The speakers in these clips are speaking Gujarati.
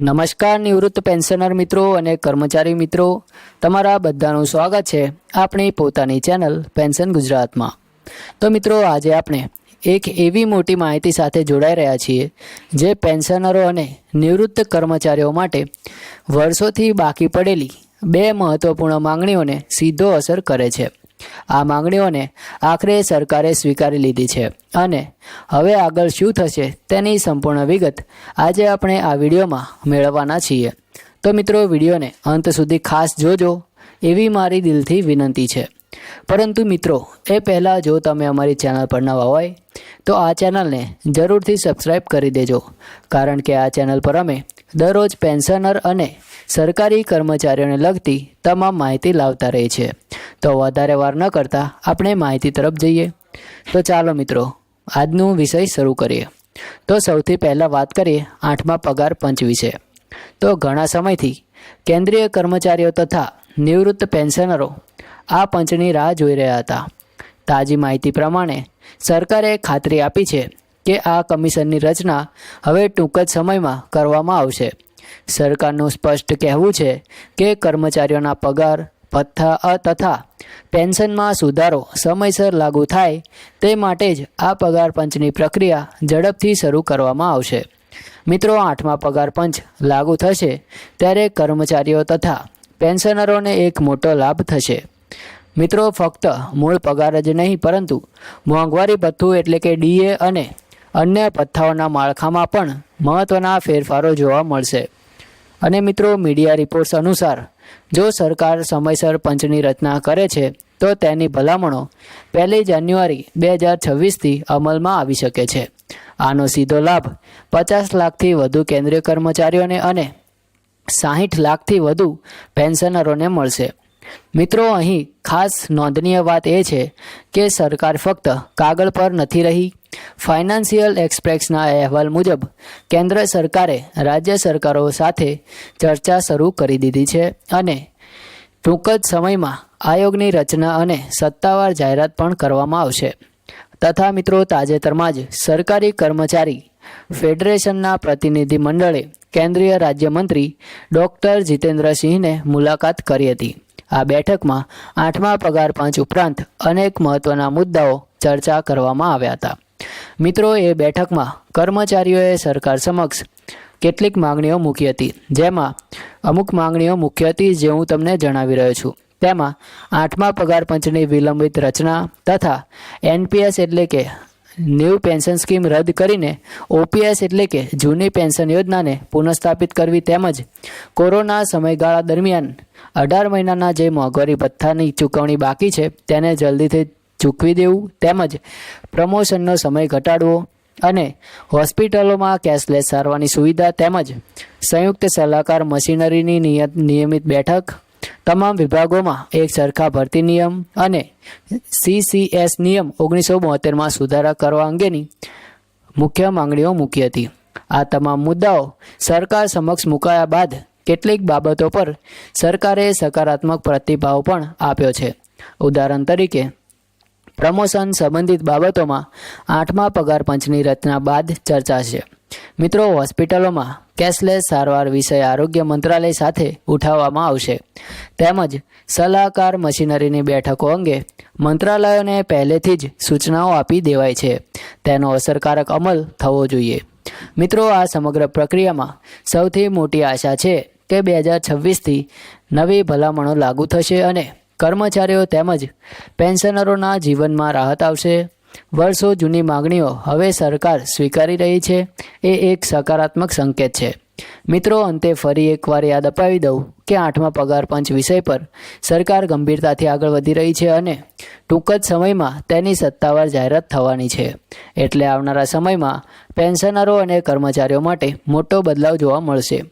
નમસ્કાર નિવૃત્ત પેન્શનર મિત્રો અને કર્મચારી મિત્રો. તમારા બધાનું સ્વાગત છે આપણી પોતાની ચેનલ પેન્શન ગુજરાતમાં. તો મિત્રો, આજે આપણે એક એવી મોટી માહિતી સાથે જોડાઈ રહ્યા છીએ, જે પેન્શનરો અને નિવૃત્ત કર્મચારીઓ માટે વર્ષોથી બાકી પડેલી બે મહત્વપૂર્ણ માંગણીઓને સીધો અસર કરે છે. આ માંગણીઓને આખરે સરકારે સ્વીકારી લીધી છે. અને હવે આગળ શું થશે તેની સંપૂર્ણ વિગત આજે આપણે આ વિડીયોમાં મેળવવાના છીએ. તો મિત્રો, વિડીયોને અંત સુધી ખાસ જોજો, એવી મારી દિલથી વિનંતી છે. પરંતુ મિત્રો, એ પહેલાં જો તમે અમારી ચેનલ પર નવા હોય, તો આ ચેનલને જરૂરથી સબસ્ક્રાઈબ કરી દેજો. કારણ કે આ ચેનલ પર અમે દરરોજ પેન્શનર અને સરકારી કર્મચારીઓને લગતી તમામ માહિતી લાવતા રહી છે તો વધારે વાર ન કરતાં આપણે માહિતી તરફ જઈએ. તો ચાલો મિત્રો, આજનું વિષય શરૂ કરીએ. તો સૌથી પહેલાં વાત કરીએ આઠમા પગાર પંચ વિશે. તો ઘણા સમયથી કેન્દ્રીય કર્મચારીઓ તથા નિવૃત્ત પેન્શનરો આ પંચની રાહ જોઈ રહ્યા હતા. તાજી માહિતી પ્રમાણે સરકારે ખાતરી આપી છે કે આ કમિશનની રચના હવે ટૂંક જ સમયમાં કરવામાં આવશે. સરકારનું સ્પષ્ટ કહેવું છે કે કર્મચારીઓના પગાર તથા પેન્શનમાં સુધારો સમયસર લાગુ થાય તે માટે જ આ પગાર પંચની પ્રક્રિયા ઝડપથી શરૂ કરવામાં આવશે. મિત્રો, આઠમા પગાર પંચ લાગુ થશે ત્યારે કર્મચારીઓ તથા પેન્શનરોને એક મોટો લાભ થશે. મિત્રો, ફક્ત મૂળ પગાર જ નહીં, પરંતુ મોંઘવારી ભથ્થું એટલે કે ડીએ અને અન્ય ભથ્થાઓના માળખામાં પણ મહત્ત્વના ફેરફારો જોવા મળશે. અને મિત્રો મીડિયા રિપોર્ટ્સ અનુસાર, જો સરકાર સમયસર પંચની રચના કરે છે, તો તેની ભલામણો પહેલી જાન્યુઆરી બે હજાર છવ્વીસથી અમલમાં આવી શકે છે. આનો સીધો લાભ પચાસ લાખથી વધુ કેન્દ્રીય કર્મચારીઓને અને સાહીઠ લાખથી વધુ પેન્શનરોને મળશે. મિત્રો, અહીં ખાસ નોંધનીય વાત એ છે કે સરકાર ફક્ત કાગળ પર નથી રહી ફાઇનાન્શિયલ એક્સપ્રેસના અહેવાલ મુજબ, કેન્દ્ર સરકારે રાજ્ય સરકારો સાથે ચર્ચા શરૂ કરી દીધી છે અને ટૂંક જ સમયમાં આયોગની રચના અને સત્તાવાર જાહેરાત પણ કરવામાં આવશે. તથા મિત્રો, તાજેતરમાં જ સરકારી કર્મચારી ફેડરેશનના પ્રતિનિધિ મંડળે કેન્દ્રીય રાજ્યમંત્રી ડૉક્ટર જીતેન્દ્રસિંહને મુલાકાત કરી હતી. આ બેઠકમાં આઠમા પગાર પાંચ ઉપરાંત અનેક મહત્ત્વના મુદ્દાઓ ચર્ચા કરવામાં આવ્યા હતા. મિત્રો એ બેઠકમાં કર્મચારીઓએ સરકાર સમક્ષ કેટલીક માંગણીઓ મૂકી હતી. જેમાં અમુક માંગણીઓ મુખ્ય હતી જે હું તમને જણાવી રહ્યો છું. તેમાં આઠમા પગાર પંચની વિલંબિત રચના તથા એનપીએસ એટલે કે ન્યૂ પેન્શન સ્કીમ રદ કરીને ઓપીએસ એટલે કે જૂની પેન્શન યોજનાને પુનઃસ્થાપિત કરવી તેમજ કોરોના સમયગાળા દરમિયાન અઢાર મહિનાના જે મોંઘવારી ભથ્થાની ચૂકવણી બાકી છે તેને જલ્દીથી ચૂકવી દેવું તેમજ પ્રમોશનનો સમય ઘટાડવો અને હોસ્પિટલોમાં કેશલેસ સારવારની સુવિધા તેમજ સંયુક્ત સલાહકાર મશીનરીની નિયત, નિયમિત બેઠક, તમામ વિભાગોમાં એક સરખા ભરતી નિયમ અને સીસીએસ નિયમ ઓગણીસો બોતેરમાં સુધારા કરવા અંગેની મુખ્ય માંગણીઓ મૂકી હતી. આ તમામ મુદ્દાઓ સરકાર સમક્ષ મુકાયા બાદ કેટલીક બાબતો પર સરકારે સકારાત્મક પ્રતિભાવ પણ આપ્યો છે. ઉદાહરણ તરીકે પ્રમોશન સંબંધિત બાબતોમાં આઠમા પગાર પંચની રચના બાદ ચર્ચા છે મિત્રો, હોસ્પિટલોમાં કેશલેસ સારવાર વિષય આરોગ્ય મંત્રાલય સાથે ઉઠાવવામાં આવશે. તેમજ સલાહકાર મશીનરીની બેઠકો અંગે મંત્રાલયોને પહેલેથી જ સૂચનાઓ આપી દેવાય છે. તેનો અસરકારક અમલ થવો જોઈએ. મિત્રો, આ સમગ્ર પ્રક્રિયામાં સૌથી મોટી આશા છે કે બે હજાર છવ્વીસથી નવી ભલામણો લાગુ થશે અને કર્મચારીઓ તેમજ પેન્શનરોના જીવનમાં રાહત આવશે. વર્ષો જૂની માગણીઓ હવે સરકાર સ્વીકારી રહી છે. એ એક સકારાત્મક સંકેત છે. મિત્રો, અંતે ફરી એકવાર યાદ અપાવી દઉં કે આઠમા પગાર પંચ વિષય પર સરકાર ગંભીરતાથી આગળ વધી રહી છે અને ટૂંક જ સમયમાં તેની સત્તાવાર જાહેરાત થવાની છે. એટલે આવનારા સમયમાં પેન્શનરો અને કર્મચારીઓ માટે મોટો બદલાવ જોવા મળશે.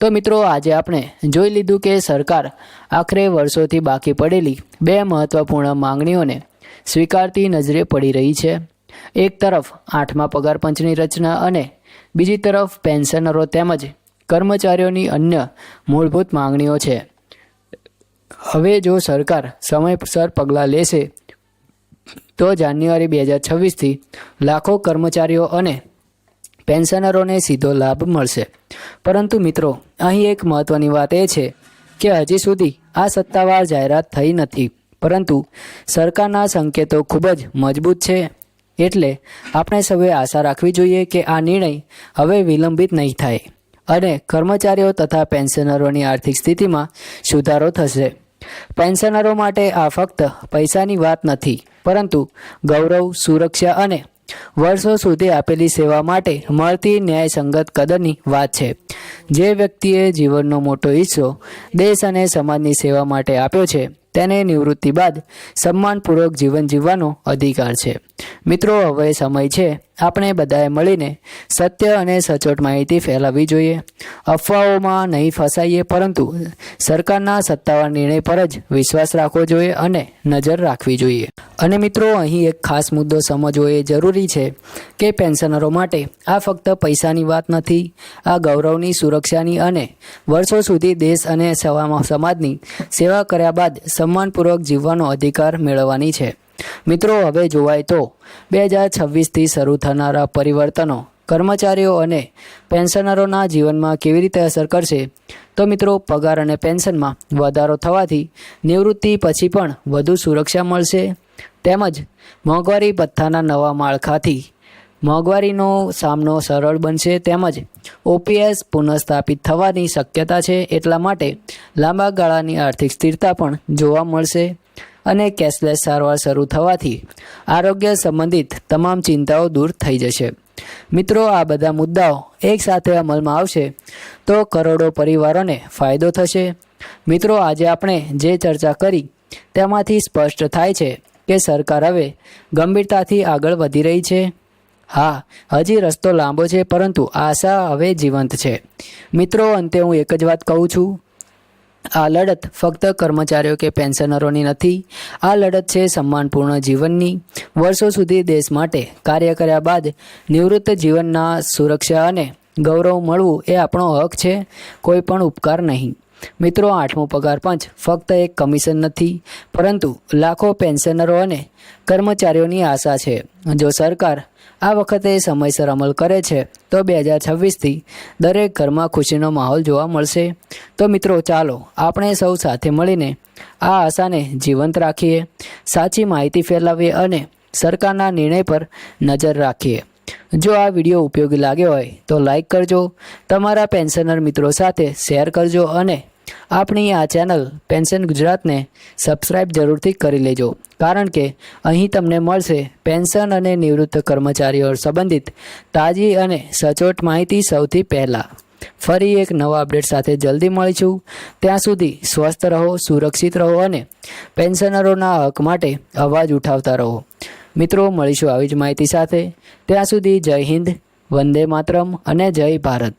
તો મિત્રો, આજે આપણે જોઈ લીધું કે સરકાર આખરે વર્ષોથી બાકી પડેલી બે મહત્ત્વપૂર્ણ માંગણીઓને સ્વીકારતી નજરે પડી રહી છે. એક તરફ આઠમા પગાર પંચની રચના અને બીજી તરફ પેન્શનરો તેમજ કર્મચારીઓની અન્ય મૂળભૂત માંગણીઓ છે. હવે જો સરકાર સમયસર પગલાં લેશે, તો જાન્યુઆરી બે હજાર છવ્વીસથી લાખો કર્મચારીઓ અને પેન્શનરોને સીધો લાભ મળશે. પરંતુ મિત્રો, અહીં એક મહત્ત્વની વાત એ છે કે હજી સુધી આ સત્તાવાર જાહેરાત થઈ નથી. પરંતુ સરકારના સંકેતો ખૂબ જ મજબૂત છે. એટલે આપણે સૌએ આશા રાખવી જોઈએ કે આ નિર્ણય હવે વિલંબિત નહીં થાય અને કર્મચારીઓ તથા પેન્શનરોની આર્થિક સ્થિતિમાં સુધારો થશે. પેન્શનરો માટે આ ફક્ત પૈસાની વાત નથી, પરંતુ ગૌરવ, સુરક્ષા અને વર્ષો સુધી આપેલી સેવા માટે મળતી ન્યાયસંગત કદરની વાત છે. જે વ્યક્તિએ જીવનનો મોટો હિસ્સો દેશ અને સમાજની સેવા માટે આપ્યો છે તેને નિવૃત્તિ બાદ સન્માનપૂર્વક જીવન જીવવાનો અધિકાર છે. મિત્રો, હવે સમય છે. આપણે બધાએ મળીને સત્ય અને સચોટ માહિતી ફેલાવવી જોઈએ. અફવાઓમાં નહીં ફસાઈએ, પરંતુ સરકારના સત્તાવાર નિર્ણય પર જ વિશ્વાસ રાખવો જોઈએ અને નજર રાખવી જોઈએ. અને મિત્રો, અહીં એક ખાસ મુદ્દો સમજવો એ જરૂરી છે કે પેન્શનરો માટે આ ફક્ત પૈસાની વાત નથી, આ ગૌરવની, સુરક્ષાની અને વર્ષો સુધી દેશ અને સમાજની સેવા કર્યા બાદ સન્માનપૂર્વક જીવવાનો અધિકાર મેળવવાની છે. મિત્રો, હવે જોવાય તો બે હજાર છવ્વીસથી શરૂ થનારા પરિવર્તનો, કર્મચારીઓ અને પેન્શનરોના જીવનમાં કેવી રીતે અસર કરશે? તો મિત્રો, પગાર અને પેન્શનમાં વધારો થવાથી નિવૃત્તિ પછી પણ વધુ સુરક્ષા મળશે. તેમજ મોંઘવારી ભથ્થાના નવા માળખાથી મોંઘવારીનો સામનો સરળ બનશે તેમજ ઓપીએસ પુનઃસ્થાપિત થવાની શક્યતા છે એટલા માટે લાંબા ગાળાની આર્થિક સ્થિરતા પણ જોવા મળશે અને કેશલેસ સારવાર શરૂ થવાથી આરોગ્ય સંબંધિત તમામ ચિંતાઓ દૂર થઈ જશે. મિત્રો, આ બધા મુદ્દાઓ એકસાથે અમલમાં આવશે તો કરોડો પરિવારોને ફાયદો થશે. મિત્રો, આજે આપણે જે ચર્ચા કરી તેમાંથી સ્પષ્ટ થાય છે કે સરકાર હવે ગંભીરતાથી આગળ વધી રહી છે. હા, હજી રસ્તો લાંબો છે, પરંતુ આશા હવે જીવંત છે. મિત્રો, અંતે હું એક જ વાત કહું છું. આ લડત ફક્ત કર્મચારીઓ કે પેન્શનરોની નથી. આ લડત છે સન્માનપૂર્ણ જીવનની. વર્ષો સુધી દેશ માટે કાર્ય કર્યા બાદ નિવૃત્ત જીવનના સુરક્ષા અને ગૌરવ મળવું એ આપણો હક છે, કોઈ પણ ઉપકાર નહીં. મિત્રો, આઠમો પગાર પંચ ફક્ત એક કમિશન નથી, પરંતુ લાખો પેન્શનરો અને કર્મચારીઓની આશા છે. જો સરકાર આ વખતે સમયસર અમલ કરે છે તો બે હજાર છવ્વીસથી દરેક ઘરમાં ખુશીનો માહોલ જોવા મળશે. તો મિત્રો, ચાલો આપણે સૌ સાથે મળીને આ આશાને જીવંત રાખીએ, સાચી માહિતી ફેલાવીએ અને સરકારના નિર્ણય પર નજર રાખીએ. જો આ વીડિયો ઉપયોગી લાગ્યો હોય તો લાઈક કરજો, તમારા પેન્શનર મિત્રો સાથે શેર કરજો અને આપણી આ ચેનલ પેન્શન ગુજરાતને સબસ્ક્રાઇબ જરૂરથી કરી લેજો. કારણ કે અહીં તમને મળશે પેન્શન અને નિવૃત્ત કર્મચારીઓ સંબંધિત તાજી અને સચોટ માહિતી સૌથી પહેલાં. ફરી એક નવા અપડેટ સાથે જલ્દી મળીશું. ત્યાં સુધી સ્વસ્થ રહો, સુરક્ષિત રહો અને પેન્શનરોના હક માટે અવાજ ઉઠાવતા રહો. મિત્રો, મળીશું આવી જ માહિતી સાથે. ત્યાં સુધી જય હિન્દ, વંદે માતરમ અને જય ભારત.